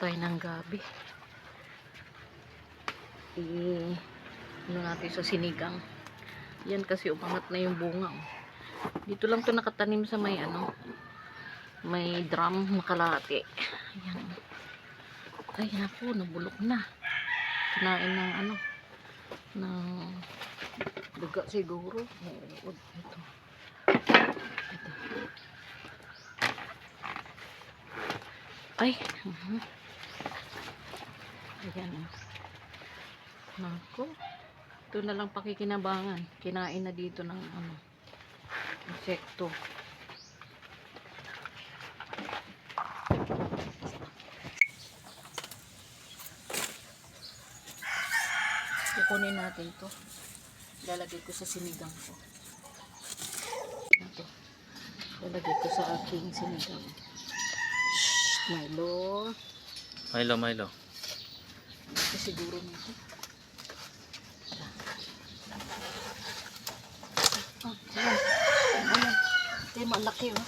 tayo ng gabi. I, ano natin sa sinigang. Yan kasi umangat na yung bunga. oh. Dito lang to nakatanim sa may ano, may drum makalate. Ayan. Ay, naku, nabulok na. Kinain ng ano, ng duga siguro. Oo, ito. Ito. Ay, mhm. Ayan. oh. Naku. Ito na lang pakikinabangan. Kinain na dito ng ano, insekto. Kukunin natin to. Lalagay ko sa sinigang ko. Ito. Lalagay ko sa aking sinigang. Shh, Milo. Milo, Milo. Ito siguro nito. Ito yung malaki, oh.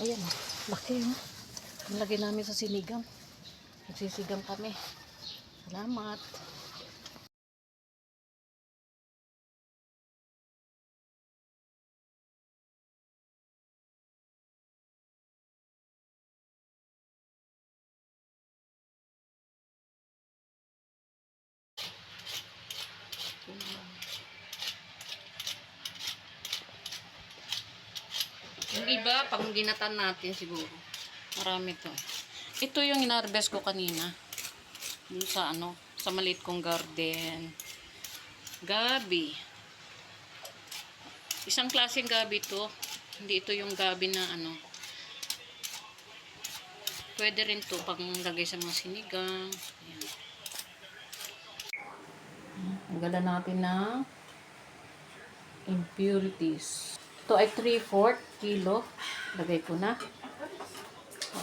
Ayan, oh. Laki, oh. Nalagay namin sa sinigang. Nagsisigang kami. Salamat. Yung iba, pang ginatan natin siguro. Marami to. Ito yung inarbest ko kanina. Dun sa ano, sa maliit kong garden. Gabi. Isang klaseng gabi to. Hindi ito yung gabi na ano. Pwede rin to pang lagay sa mga sinigang. Ayan. Tanggalan natin ng impurities. Ito ay 3-4 kilo. Lagay ko na.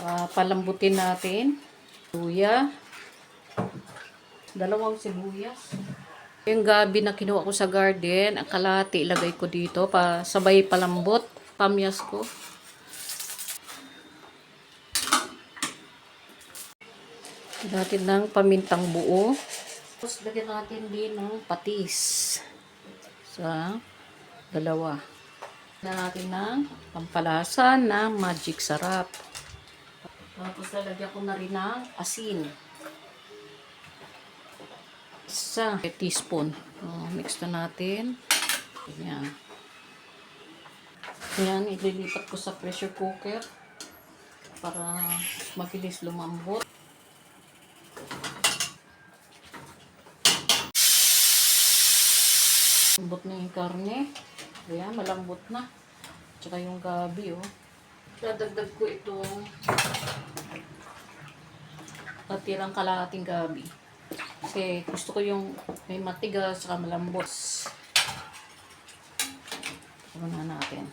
Ah, palambutin natin. Luya. Dalawang sibuyas. Yung gabi na kinuha ko sa garden, ang kalahati ilagay ko dito. Pa, sabay palambot. Pamyas ko. Natin ng pamintang buo. Tapos lagyan natin din ng patis. Sa dalawa na natin ng pampalasa na magic sarap. Tapos lalagyan ko na rin ng asin. Isa teaspoon. O, mix na natin. Yan. Yan, ililipat ko sa pressure cooker para mabilis lumambot. Lambot na yung karne. Ayan, malambot na. Tsaka yung gabi, oh. Dadagdag ko itong natirang kalahating gabi. Kasi gusto ko yung may matigas, saka malambot. Ito na natin.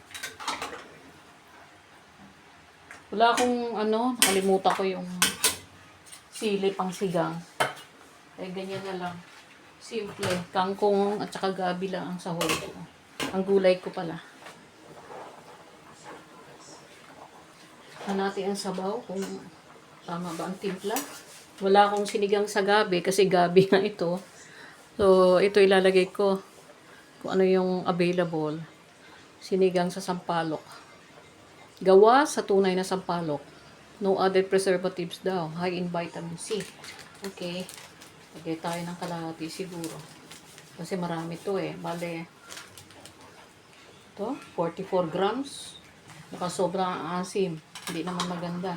Wala akong ano, nakalimutan ko yung sili pang sigang. Eh, ganyan na lang. Simple. Kangkong at saka gabi lang ang sahod ko. Ang gulay ko pala. Hanati ang sabaw kung tama ba ang timpla. Wala akong sinigang sa gabi kasi gabi nga ito. So, ito ilalagay ko kung ano yung available. Sinigang sa sampalok. Gawa sa tunay na sampalok. No other preservatives daw. High in vitamin C. Okay. Lagay tayo ng kalahati siguro. Kasi marami to eh. Bale, to 44 grams. Baka sobrang asim. Hindi naman maganda.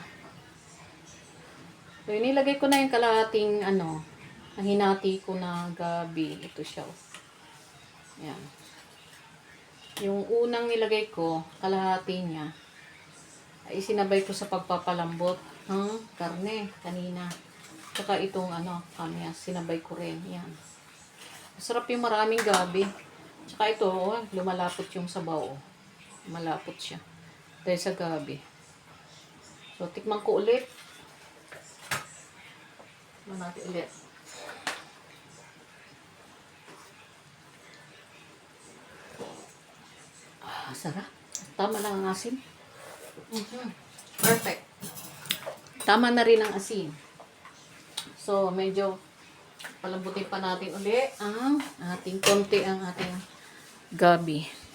So, inilagay ko na yung kalahating ano, ang hinati ko na gabi. Ito siya. oh. Yan. Yung unang nilagay ko, kalahati niya, ay sinabay ko sa pagpapalambot ng karne kanina. Tsaka itong ano, kamyas, sinabay ko rin. Yan. Masarap yung maraming gabi. Tsaka ito, oh, lumalapot yung sabaw. oh. Malapot siya. Dahil sa gabi. So, tikman ko ulit. Tikman natin ulit. Ah, sarap. Tama lang ang asin. Mhm. Perfect. Tama na rin ang asin. So, medyo palambutin pa natin uli ang ating konti ang ating gabi.